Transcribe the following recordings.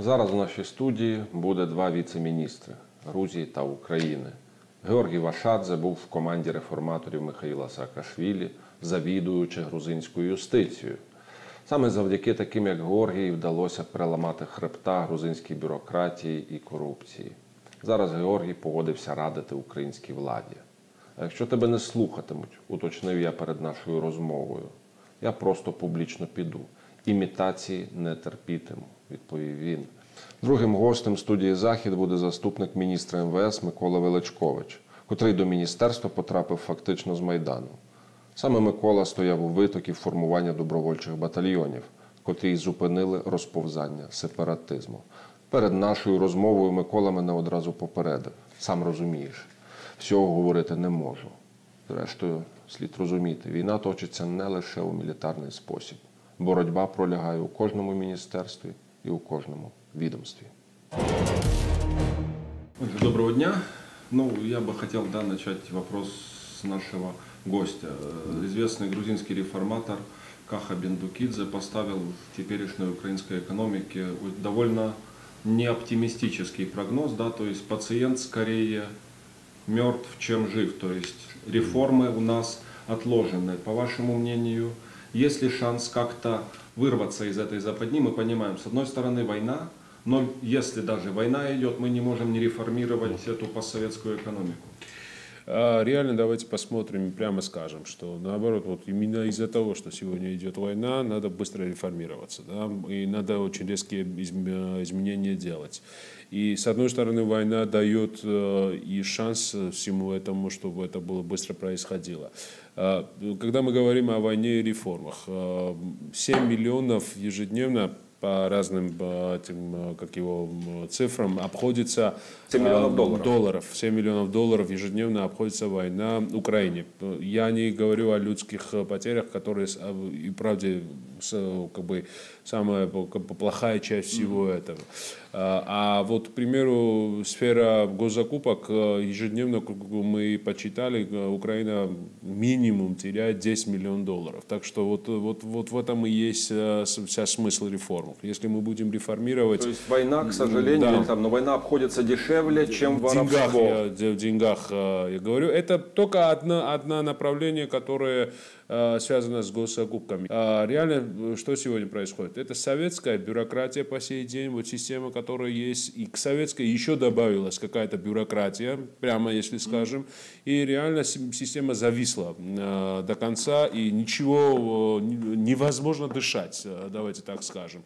Зараз у нашій студії буде два віце-міністри Грузії та України. Георгій Вашадзе був в команді реформаторів Михаїла Саакашвілі, завідуючи грузинською юстицією. Саме завдяки таким, як Георгій, вдалося переламати хребта грузинській бюрократії і корупції. Зараз Георгій погодився радити українській владі. А якщо тебе не слухатимуть, уточнив я перед нашою розмовою, я просто публічно піду. Імітації не терпітиму, відповів він. Другим гостем студії Захід буде заступник міністра МВС Микола Величкович, котрий до міністерства потрапив фактично з Майдану. Саме Микола стояв у витокі формування добровольчих батальйонів, котрі зупинили розповзання сепаратизму. Перед нашою розмовою Микола мене одразу попередив. Сам розумієш, всього говорити не можу. Зрештою, слід розуміти, війна точиться не лише у мілітарний спосіб. Боротьба пролягає у кожному міністерстві і у кожному відомстві. Доброго дня. Ну, я бы хотел да, начать вопрос с нашего гостя. Э, Известный грузинский реформатор Каха Бендукидзе поставил в теперешней украинской экономике довольно неоптимистический прогноз, да, то есть пациент скорее мертв, чем жив, то есть реформы у нас отложены. По вашему мнению, есть ли шанс как-то вырваться из этой западни? Мы понимаем, с одной стороны война, но если даже война идет, мы не можем не реформировать эту постсоветскую экономику. А Реально давайте посмотрим и прямо скажем, что наоборот, вот именно из-за того, что сегодня идет война, надо быстро реформироваться, да, и надо очень резкие изм- изменения делать. И с одной стороны, война дает э, и шанс всему этому, чтобы это было быстро происходило. А, Когда мы говорим о войне и реформах, э, 7 миллионов ежедневно по разным э, этим, э, как его цифрам обходится 7 миллионов э, долларов. долларов. 7 миллионов долларов ежедневно обходится война Украине. Я не говорю о людских потерях, которые и правде как бы самая как бы, плохая часть всего этого. А а вот, к примеру, сфера госзакупок э, ежедневно мы почитали, э, Украина минимум теряет 10 миллионов долларов. Так что вот, вот, вот в этом и есть э, вся смысл реформ. Если мы будем реформировать То есть война, к сожалению, Да. там, но война обходится дешевле, чем в деньгах, воровство. я, де- в деньгах я говорю, это только одно, одно направление, которое э, связано с госзакупками. А реально, э, что сегодня происходит? Это советская бюрократия по сей день, вот система, которая есть, и к советской еще добавилась какая-то бюрократия, прямо если скажем, и реально си- система зависла э, до конца, и ничего не- невозможно дышать, давайте так скажем.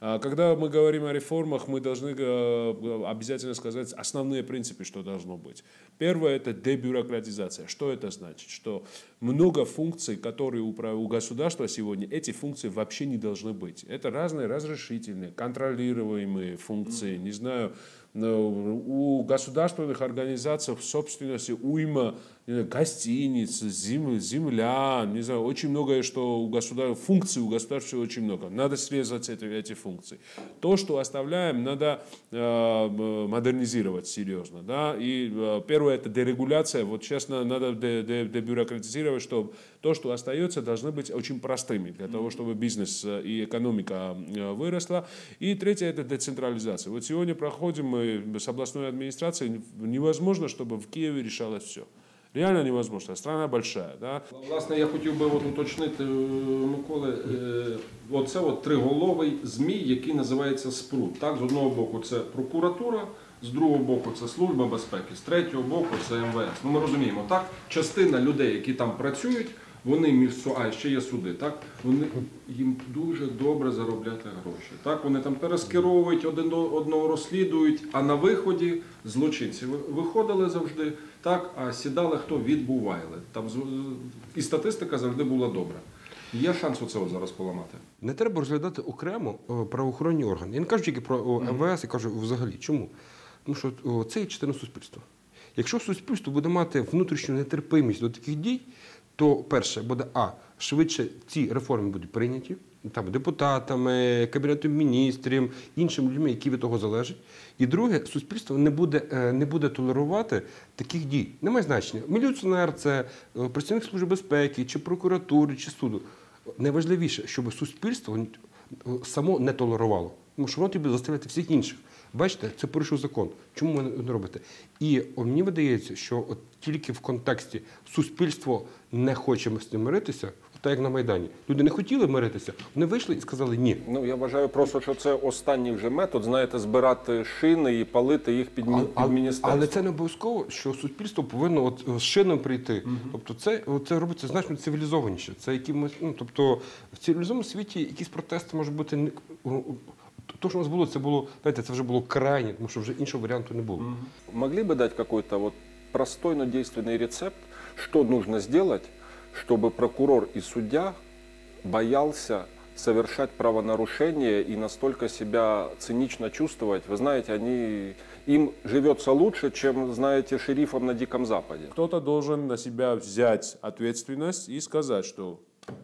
А Когда мы говорим о реформах, мы должны э, обязательно сказать основные принципы, что должно быть. Первое – это дебюрократизация. Что это значит? Что много функций, которые у государства сегодня, эти функции вообще не должны быть. Это разные разрешительные, контролируемые функции, не знаю, у государственных организаций в собственности уйма не знаю, гостиниц, зем- земля, не знаю, очень многое, что у государства, функций у государства очень много. Надо срезать эти, эти функции. То, что оставляем, надо э, модернизировать серьезно. Да? И э, первое это дерегуляция. Вот честно, надо де- де- дебюрократизировать, чтобы то, что остается, должны быть очень простыми для того, чтобы бизнес э, и экономика э, выросла. И третье это децентрализация. Вот сегодня проходим мы с областной администрацией, невозможно, чтобы в Киеве решалось все. Реально невозможно. Страна большая. Да? Власне, я хотів би от уточнити, е, Миколи, е, оце от триголовий змій, який називається спрут. Так, з одного боку це прокуратура, з другого боку це Служба безпеки, з третього боку це МВС. Ну ми розуміємо, так? Частина людей, які там працюють, вони між а ще є суди, так? Вони їм дуже добре заробляти гроші. Так, вони там перескеровують один одного розслідують, а на виході злочинці виходили завжди, так, а сідали хто відбували. Там і статистика завжди була добра. Є шанс оце зараз поламати. Не треба розглядати окремо е, правоохоронні органи. Я не кажу тільки про МВС, я кажу взагалі. Чому? Тому що це є частина суспільства. Якщо суспільство буде мати внутрішню нетерпимість до таких дій, то перше буде а швидше ці реформи будуть прийняті там депутатами, кабінетом міністрів, іншими людьми, які від того залежать. І друге, суспільство не буде, е, не буде толерувати таких дій. Немає значення. Міліціонер це е, працівник служби безпеки, чи прокуратури, чи суду. Найважливіше, щоб суспільство е, само не толерувало. Тому що воно тобі заставляти всіх інших. Бачите, це порушив закон. Чому ви не робите? І мені видається, що от тільки в контексті суспільство не хоче з цим миритися, так як на Майдані. Люди не хотіли миритися, вони вийшли і сказали ні. Ну я вважаю просто, що це останній вже метод, знаєте, збирати шини і палити їх під, мі- А- під міністерство. але це не обов'язково, що суспільство повинно от з шином прийти. Тобто, це, це робиться значно цивілізованіше. Це якимось, ну тобто в цивілізованому світі якісь протести можуть бути то, що у нас було, це було, знаєте, це вже було крайнє, тому що вже іншого варіанту не було. Могли бы дать какой-то вот простой, но действенный рецепт, что нужно сделать, чтобы прокурор и судья боялся совершать правонарушение и настолько себя цинично чувствовать. Вы знаете, они, им живется лучше, чем, знаете, шерифом на Диком Западе. Кто-то должен на себя взять ответственность и сказать, что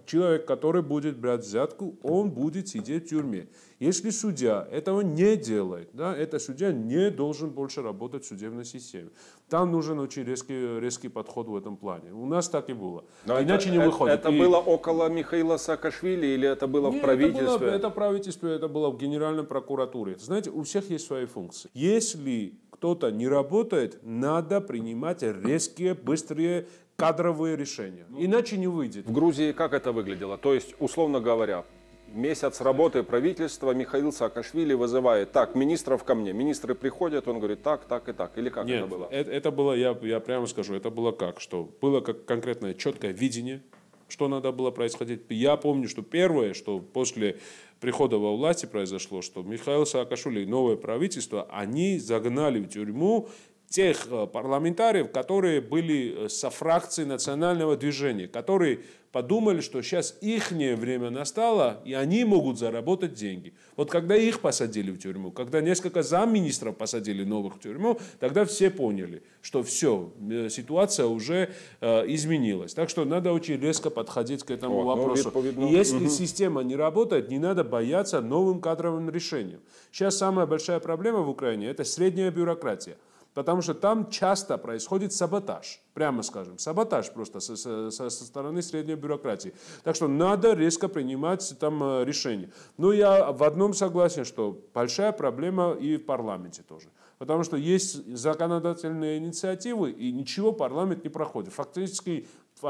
человек, который будет брать взятку, он будет сидеть в тюрьме. Если судья этого не делает, да, это судья не должен больше работать в судебной системе. Там нужен очень резкий, резкий подход в этом плане. У нас так и было. Но Иначе это, не выходит. Это И- было около Михаила Саакашвили или это было не, в правительстве? Это, было, это правительство, это было в Генеральной прокуратуре. Знаете, у всех есть свои функции. Если кто-то не работает, надо принимать резкие, быстрые кадровые решения. Иначе не выйдет. В Грузии как это выглядело? То есть, условно говоря, месяц работы правительства Михаил Саакашвили вызывает, так, министров ко мне. Министры приходят, он говорит, так, так и так. Или как Нет, это было? Это, это было, я, я прямо скажу, это было как, что было как конкретное четкое видение, что надо было происходить. Я помню, что первое, что после прихода во власти произошло, что Михаил Саакашвили и новое правительство, они загнали в тюрьму тех э, парламентариев, которые были э, со фракции национального движения, которые подумали, что сейчас их время настало, и они могут заработать деньги. Вот когда их посадили в тюрьму, когда несколько замминистров посадили новых в тюрьму, тогда все поняли, что все, э, ситуация уже э, изменилась. Так что надо очень резко подходить к этому О, ну, вопросу. И если система не работает, не надо бояться новым кадровым решениям. Сейчас самая большая проблема в Украине – это средняя бюрократия. Потому что там часто происходит саботаж, прямо скажем, саботаж просто со, со- со- стороны средней бюрократии. Так что надо резко принимать там э, решения. Но я в одном согласен, что большая проблема и в парламенте тоже. Потому что есть законодательные инициативы, и ничего парламент не проходит. Фактически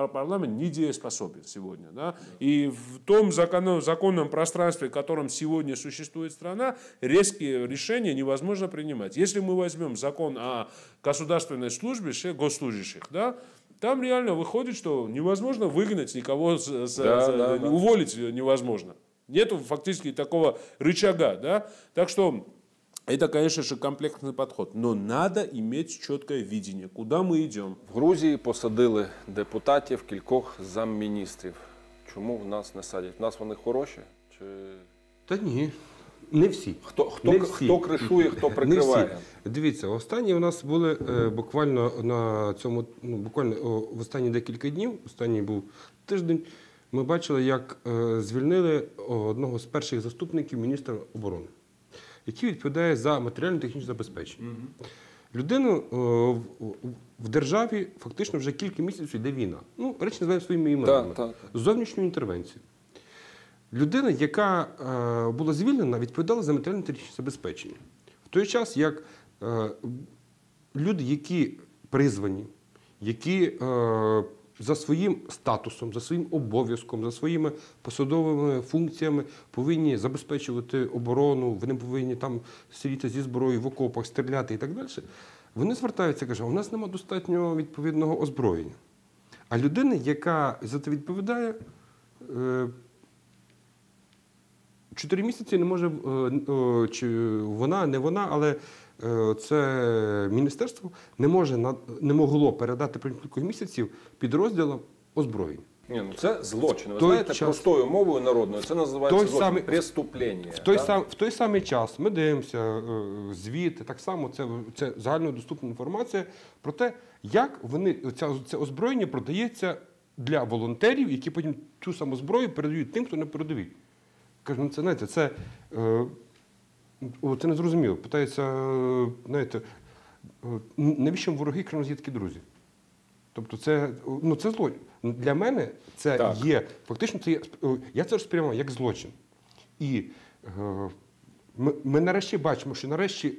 парламент недееспособен сегодня. Да? И в том законном, законном пространстве, в котором сегодня существует страна, резкие решения невозможно принимать. Если мы возьмем закон о государственной службе, госслужащих, да, там реально выходит, что невозможно выгнать никого, с- с- Да, за- да, да. уволить невозможно. Нету фактически такого рычага. Да? Так что это, конечно же, комплексный подход. Но надо иметь четкое видение, куда мы идем. В Грузії посадили депутатів кількох замміністрів. Чому в нас не садять? В нас вони хороші? Чи Та ні, не всі. хто, хто, Не всі. хто кришує, хто Не прикриває? всі. Дивіться, останні у нас були е, буквально на цьому, ну буквально о, в останні декілька днів, останній був тиждень. Ми бачили, як е, звільнили о, одного з перших заступників міністра оборони, який відповідає за матеріально-технічне забезпечення. Людину е, в, державі фактично вже кілька місяців йде війна. Ну, речі називаємо своїми іменами. так. Зовнішню інтервенцію. Людина, яка е, була звільнена, відповідала за матеріально-технічне забезпечення. В той час, як е, люди, які призвані, які за своїм статусом, за своїм обов'язком, за своїми посадовими функціями повинні забезпечувати оборону, вони повинні там сидіти зі зброєю в окопах, стріляти і так далі. Вони звертаються і кажуть, у нас немає достатньо відповідного озброєння. А людина, яка за це відповідає, е, чотири місяці не може, е, е, чи вона, не вона, але це міністерство не може не могло передати протягом кількох місяців підрозділам озброєння. Ні, ну це злочин. Ви той знаєте, час- простою мовою народною це називається той злочин. самий- преступлення. В той, да? сам, в той самий час ми дивимося е, звіти, так само це, це загальнодоступна інформація про те, як вони ця, це озброєння продається для волонтерів, які потім цю саму зброю передають тим, хто на передовій. Кажу, ну це знаєте, це, е, це незрозуміло. Питається, е, знаєте, е, навіщо вороги, крім нас друзі? Тобто це, ну, це злочин. Для мене це Так. є, фактично, це є, я це сприймаю як злочин. І е, Ми, ми нарешті бачимо, що нарешті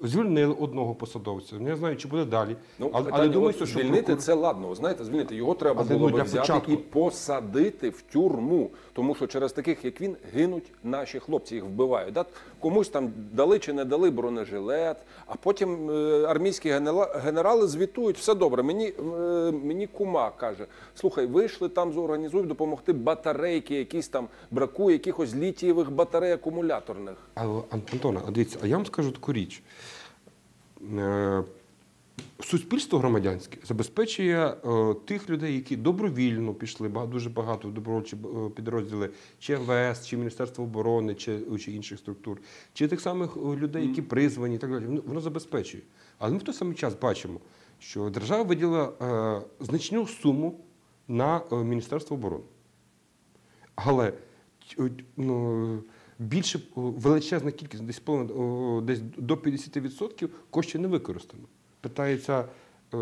звільнили одного посадовця. Не знаю, чи буде далі. Ну, але, питання, але думаю, що звільнити прокурор- це ладно. Знаєте, звільнити його треба Але, було ну, би взяти початку. і посадити в тюрму. Тому що через таких, як він, гинуть наші хлопці, їх вбивають. Да? Комусь там дали чи не дали бронежилет, а потім е, армійські генера- генерали звітують, все добре. Мені, е, мені кума каже: слухай, вийшли там, зорганізують допомогти батарейки, якісь там бракує якихось літієвих батарей акумуляторних. А, Антона, а дивіться, а я вам скажу таку річ. Е, Суспільство громадянське забезпечує е, тих людей, які добровільно пішли, дуже багато в добровольчі е, підрозділи, чи МВС, чи Міністерство оборони, чи, чи інших структур, чи тих самих е, людей, які призвані і так далі. Воно, воно забезпечує. Але ми в той самий час бачимо, що держава виділила е, значну суму на е, Міністерство оборони. Але ну, більше величезна кількість, десь половина, десь до 50% коштів не використано. Питається, е,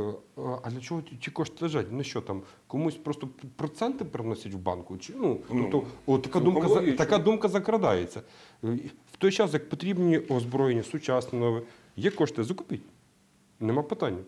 а для чого ті- кошти лежать? Ну що там, комусь просто проценти приносять в банку? Чи, ну, тобто, о, така, думка, за- така думка закрадається. Е, В той час, як потрібні озброєння, сучасне нове, є кошти, закупіть. Нема питання.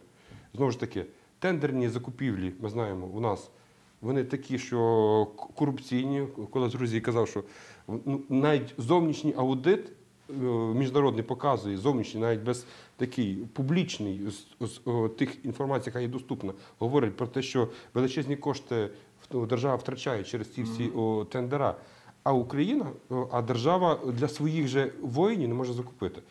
Знову ж таки, тендерні закупівлі, ми знаємо, у нас вони такі, що корупційні. Коли з Грузії казав, що ну, навіть зовнішній аудит е, міжнародний показує, зовнішній, навіть без такий публічний з, з о, тих інформацій, яка є доступна, говорить про те, що величезні кошти держава втрачає через ці всі о, тендера. А Україна, а держава для своїх же воїнів не може закупити.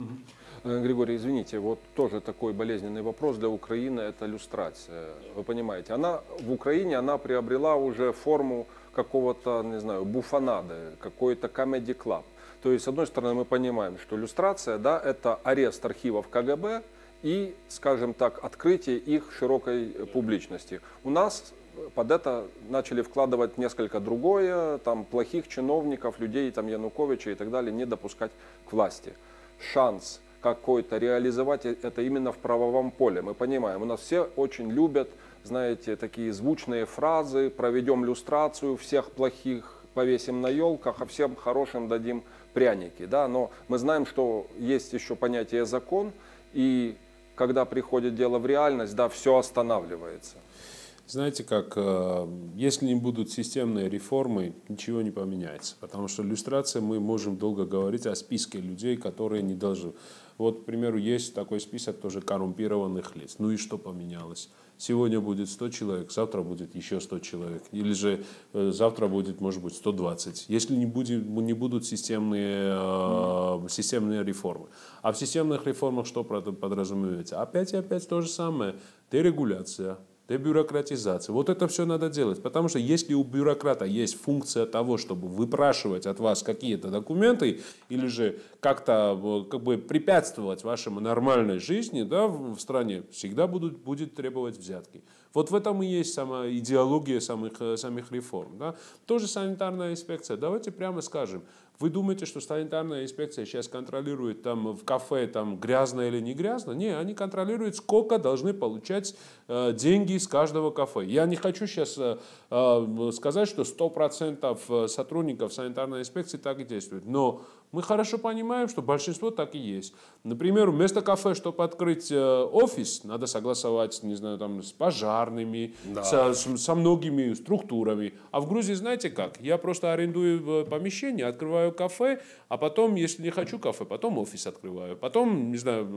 Э, Григорий, извините, вот тоже такой болезненный вопрос для Украины – это люстрация. Вы понимаете, она в Украине она приобрела уже форму какого-то, не знаю, буфанады, какой-то comedy club. То есть, с одной стороны, мы понимаем, что люстрация, да, это арест архивов КГБ и, скажем так, открытие их широкой публичности. У нас под это начали вкладывать несколько другое, там плохих чиновников, людей, там Януковича и так далее, не допускать к власти. Шанс какой-то реализовать э- это именно в правовом поле. Мы понимаем, у нас все очень любят, знаете, такие звучные фразы, проведем люстрацию, всех плохих повесим на елках, а всем хорошим дадим пряники. Да? Но мы знаем, что есть еще понятие закон, и когда приходит дело в реальность, да, все останавливается. Знаете как, э, если не будут системные реформы, ничего не поменяется. Потому что иллюстрация, мы можем долго говорить о списке людей, которые не должны. Вот, к примеру, есть такой список тоже коррумпированных лиц. Ну и что поменялось? Сегодня будет 100 человек, завтра будет еще 100 человек. Или же э, завтра будет, может быть, 120. Если не, будет, не будут системные, э, системные реформы. А в системных реформах что подразумевается? Опять и опять то же самое. Дерегуляция, дебюрократизация. Вот это все надо делать. Потому что если у бюрократа есть функция того, чтобы выпрашивать от вас какие-то документы или же как-то э, как бы препятствовать вашему нормальной жизни да, в стране, всегда будут, будет требовать взятки. Вот в этом и есть сама идеология самых, э, самих реформ. Да? Тоже санитарная инспекция. Давайте прямо скажем. Вы думаете, что санитарная инспекция сейчас контролирует там в кафе там грязно или не грязно? Не, они контролируют, сколько должны получать э, деньги из каждого кафе. Я не хочу сейчас э, э, сказать, что 100% сотрудников санитарной инспекции так и действуют. Но мы хорошо понимаем, что большинство так и есть. Например, вместо кафе, чтобы открыть э, офис, надо согласовать, не знаю, там, с пожарными, со, с- со многими структурами. А в Грузии, знаете как? Я просто арендую э, помещение, открываю кафе, а потом, если не хочу кафе, потом офис открываю. Потом, не знаю,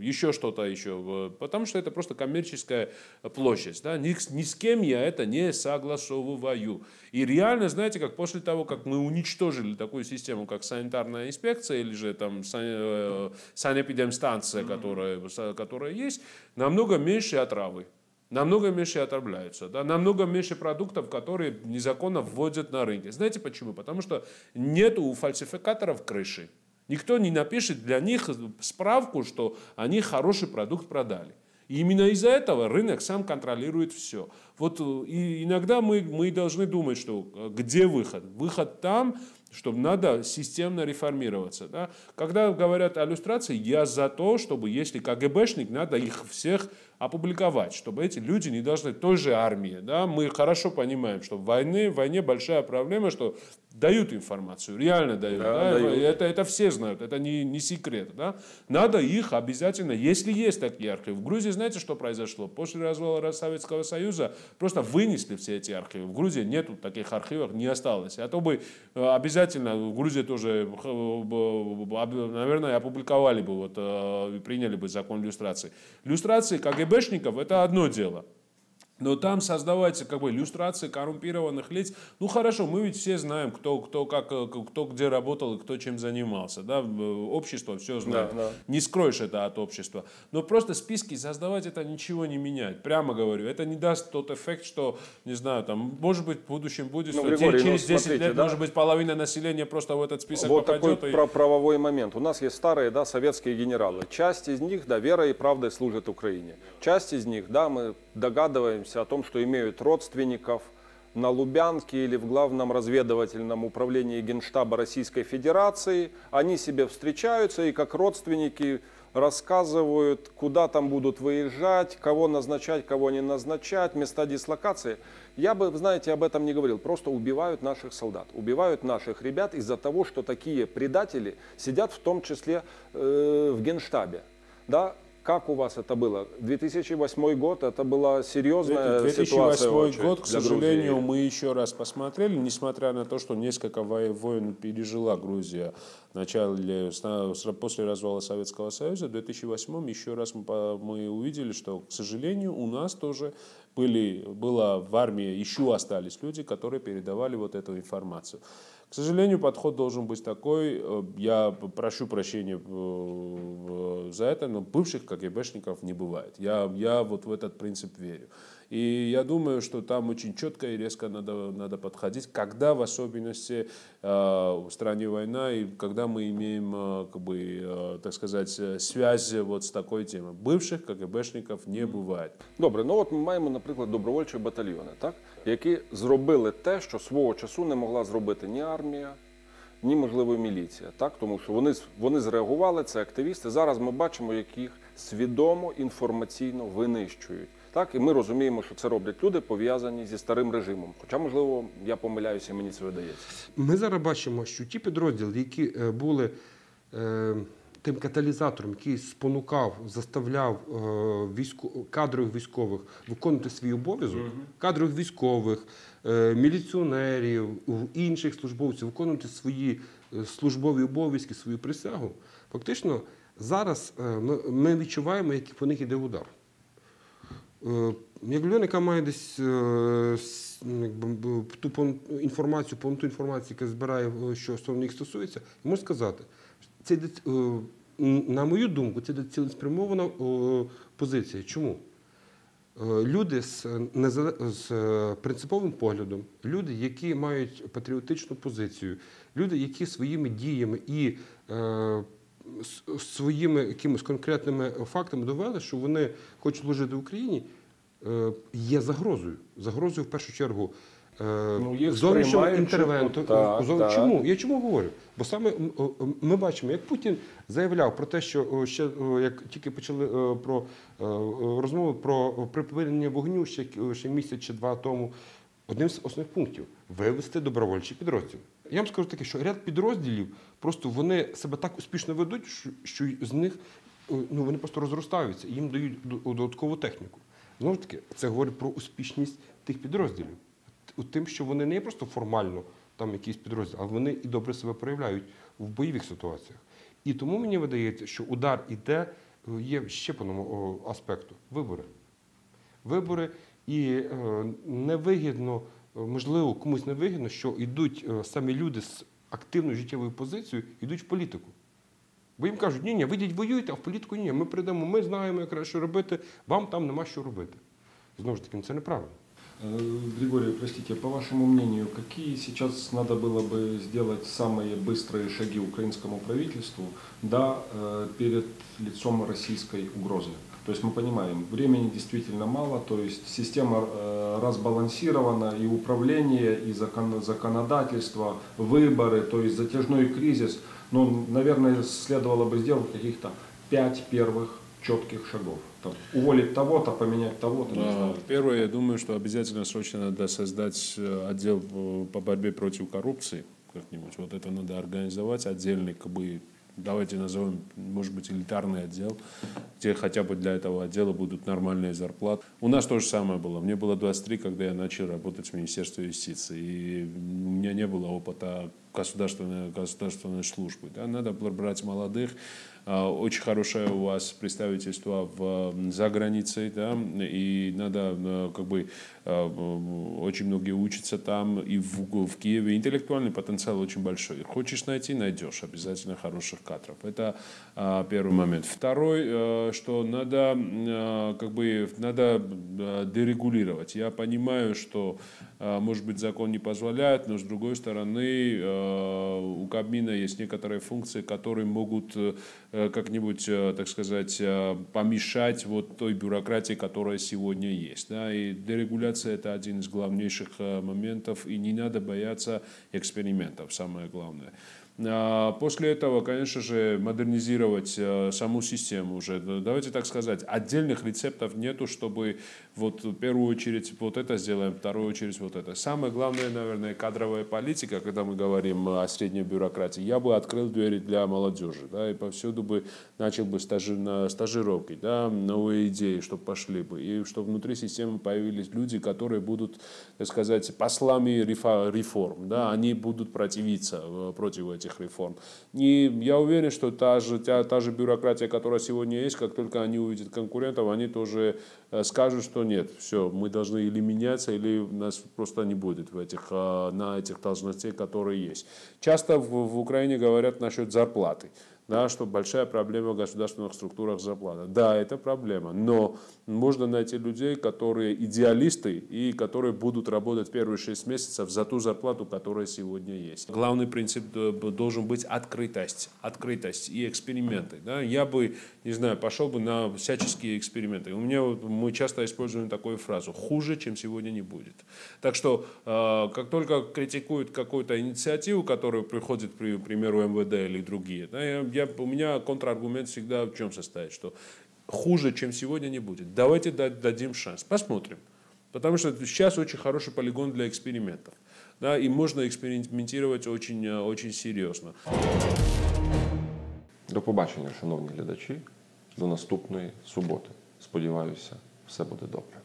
э, еще что-то еще. Потому что это просто коммерческая площадь. Да? Ни, ни с кем я это не согласовываю. И реально, знаете, как после того, как мы уничтожили такую систему, как санитарная инспекция или же там э, санэпидемстанция, которая, которая есть, намного меньше отравы. Намного меньше отравляются, да? намного меньше продуктов, которые незаконно вводят на рынке. Знаете почему? Потому что нет у фальсификаторов крыши. Никто не напишет для них справку, что они хороший продукт продали. И именно из-за этого рынок сам контролирует все. Вот э, и иногда мы, мы должны думать, что э, где выход? Выход там, что надо системно реформироваться. Да? Когда говорят о иллюстрации, я за то, чтобы если КГБшник, надо их всех опубликовать, чтобы эти люди не должны той же армии. Да? Мы хорошо понимаем, что в войне, в войне большая проблема, что дают информацию, реально дают. Да, да, дают. Это, это все знают, это не, не секрет. Да? Надо их обязательно, если есть такие архивы. В Грузии знаете, что произошло? После развала Советского Союза просто вынесли все эти архивы. В Грузии нету таких архивов, не осталось. А то бы э, обязательно в Грузии тоже, э, наверное, опубликовали бы, вот, э, приняли бы закон люстрации. Люстрации КГБшников – это одно дело. Но там создавать как бы иллюстрации коррумпированных лиц. Ну хорошо, мы ведь все знаем, кто, кто, как, э, кто где работал и кто чем занимался. Да? В- Общество все знает. Да, да. Не скроешь это от общества. Но просто списки создавать это ничего не меняет. Прямо говорю. Это не даст тот эффект, что, не знаю, там, может быть, в будущем будет, Ну, что Григорий, ну, через 10 смотрите, лет, да? может быть, половина населения просто в этот список Вот такой попадет. и- про- правовой момент. У нас есть старые, да, советские генералы. Часть из них, да, верой и правдой служит Украине. Часть из них, да, мы догадываемся о том, что имеют родственников на Лубянке или в главном разведывательном управлении Генштаба Российской Федерации. Они себе встречаются и как родственники рассказывают, куда там будут выезжать, кого назначать, кого не назначать, места дислокации. Я бы, знаете, об этом не говорил. Просто убивают наших солдат, убивают наших ребят из-за того, что такие предатели сидят в том числе э, в генштабе. Да? Как у вас это было? 2008 год, это была серьезная 2008 ситуация очень год, к сожалению, Грузии. мы еще раз посмотрели, несмотря на то, что несколько вой- войн пережила Грузия в начале, после развала Советского Союза, в 2008 еще раз мы увидели, что, к сожалению, у нас тоже были, было в армии, еще остались люди, которые передавали вот эту информацию. К сожалению, подход должен быть такой, э, я прошу прощения э, за это, но бывших КГБшников не бывает. Я, я вот в этот принцип верю. И я думаю, что там очень четко и резко надо, надо подходить, когда в особенности э, в стране война и когда мы имеем, э, как бы, э, так сказать, э, связь вот с такой темой. Бывших КГБшников не бывает. Добре, ну от ми маємо, наприклад, добровольчі батальйони, так? які зробили те, що свого часу не могла зробити ні армія, ні, можливо, міліція. Так? Тому що вони, з- вони зреагували, це активісти. Зараз ми бачимо, як їх свідомо інформаційно винищують. Так? І ми розуміємо, що це роблять люди, пов'язані зі старим режимом. Хоча, можливо, я помиляюся, мені це видається. Ми зараз бачимо, що ті підрозділи, які е, були е, тим каталізатором, який спонукав, заставляв е, військо, кадрових військових виконувати свій обов'язок, кадрових військових, е, міліціонерів, інших службовців виконувати свої е, службові обов'язки, свою присягу. Фактично, зараз е, ми, ми відчуваємо, як по них іде удар. Е, Як людина, яка має десь е, якби, ту інформацію, повноту інформацію, яка збирає, е, що стосовно їх стосується, можу сказати, це на мою думку, це цілеспрямована позиція. Чому? Люди з, з принциповим поглядом, люди, які мають патріотичну позицію, люди, які своїми діями і своїми якимись конкретними фактами довели, що вони хочуть служити в Україні, е, є загрозою. Загрозою в першу чергу. е, Ну, Зовнішнього інтервенту. так, Зов- так. Чому? Я чому говорю? Бо саме ми бачимо, як Путін заявляв про те, що ще як тільки почали про розмови про припинення вогню ще, ще місяць чи два тому. Одним з основних пунктів вивести добровольчий підрозділ. Я вам скажу таке, що ряд підрозділів просто вони себе так успішно ведуть, що, з них е, ну, вони просто розростаються, їм дають додаткову техніку. Знову ж таки, це говорить про успішність тих підрозділів. Тим, що вони не є просто формально там якийсь підрозділ, а вони і добре себе проявляють в бойових ситуаціях. І тому мені видається, що удар іде, е, є ще по одному аспекту вибори. Вибори, і е, невигідно, можливо, комусь невигідно, що йдуть е, самі люди з активною життєвою позицією, йдуть в політику. Бо їм кажуть, ні, ні, вийдіть воюйте, а в політику ні, ми прийдемо, ми знаємо, якраз що робити, вам там нема що робити. Знову ж таки, ну, це неправильно. Э, Григорий, простите, по вашему мнению, какие сейчас надо было бы сделать самые быстрые шаги украинскому правительству, да, э, перед лицом российской угрозы? То есть мы понимаем, времени действительно мало, то есть система э, разбалансирована, и управление, и закон- законодательство, выборы, то есть затяжной кризис. Но, наверное, следовало бы сделать каких-то пять первых четких шагов. Там, уволить того-то, поменять того-то, А, знаю. Первое, я думаю, что обязательно срочно надо создать э, отдел э, по борьбе против коррупции. как-нибудь. Вот это надо организовать отдельный, как бы, давайте назовем, может быть, элитарный отдел, где хотя бы для этого отдела будут нормальные зарплаты. У нас то же самое было. Мне было 23, когда я начал работать в Министерстве юстиции. И у меня не было опыта государственной, государственной службы. Да? Надо брать молодых, очень хорошее у вас представительство в, за границей, да, и надо э, как бы э, очень многие учатся там и в, в Киеве. Интеллектуальный потенциал очень большой. Хочешь найти, найдешь обязательно хороших кадров. Это а, первый момент. Второй, э, что надо как бы надо дерегулировать. Я понимаю, что может быть закон не позволяет, но с другой стороны у Кабмина есть некоторые функции, которые могут как-нибудь, э, так сказать, э, помешать вот той бюрократии, которая сегодня есть. Да? И дерегуляция – это один из главнейших моментов, и не надо бояться экспериментов, самое главное. А, после этого, конечно же, модернизировать э, саму систему уже. Давайте так сказать, отдельных рецептов нету, чтобы вот в первую очередь вот это сделаем, в вторую очередь вот это. Самое главное, наверное, кадровая политика, когда мы говорим о средней бюрократии. Я бы открыл двери для молодежи, да, и повсюду бы начал бы стажи, стажировки, да, новые идеи, чтобы пошли бы, и чтобы внутри системы появились люди, которые будут, так сказать, послами реформ, да, они будут противиться э, против этих этих реформ. И я уверен, что та же, та, та же бюрократия, которая сегодня есть, как только они увидят конкурентов, они тоже э, скажут, что нет, все, мы должны или меняться, или нас просто не будет в этих, э, на этих должностей, которые есть. Часто в, в Украине говорят насчет зарплаты да, что большая проблема в государственных структурах зарплата. Да, это проблема, но можно найти людей, которые идеалисты и которые будут работать первые 6 месяцев за ту зарплату, которая сегодня есть. Главный принцип должен быть открытость, открытость и эксперименты. Да. Я бы, не знаю, пошел бы на всяческие эксперименты. У меня мы часто используем такую фразу «хуже, чем сегодня не будет». Так что, э, как только критикуют какую-то инициативу, которая приходит, к примеру, МВД или другие, да, я, у меня контраргумент всегда в чем состоит, что хуже, чем сегодня, не будет. Давайте дадим шанс, посмотрим. Потому что сейчас очень хороший полигон для экспериментов. Да, и можно экспериментировать очень, очень серйозно. До побачення, шановні глядачі, до наступної суботи. Сподіваюся, все буде добре.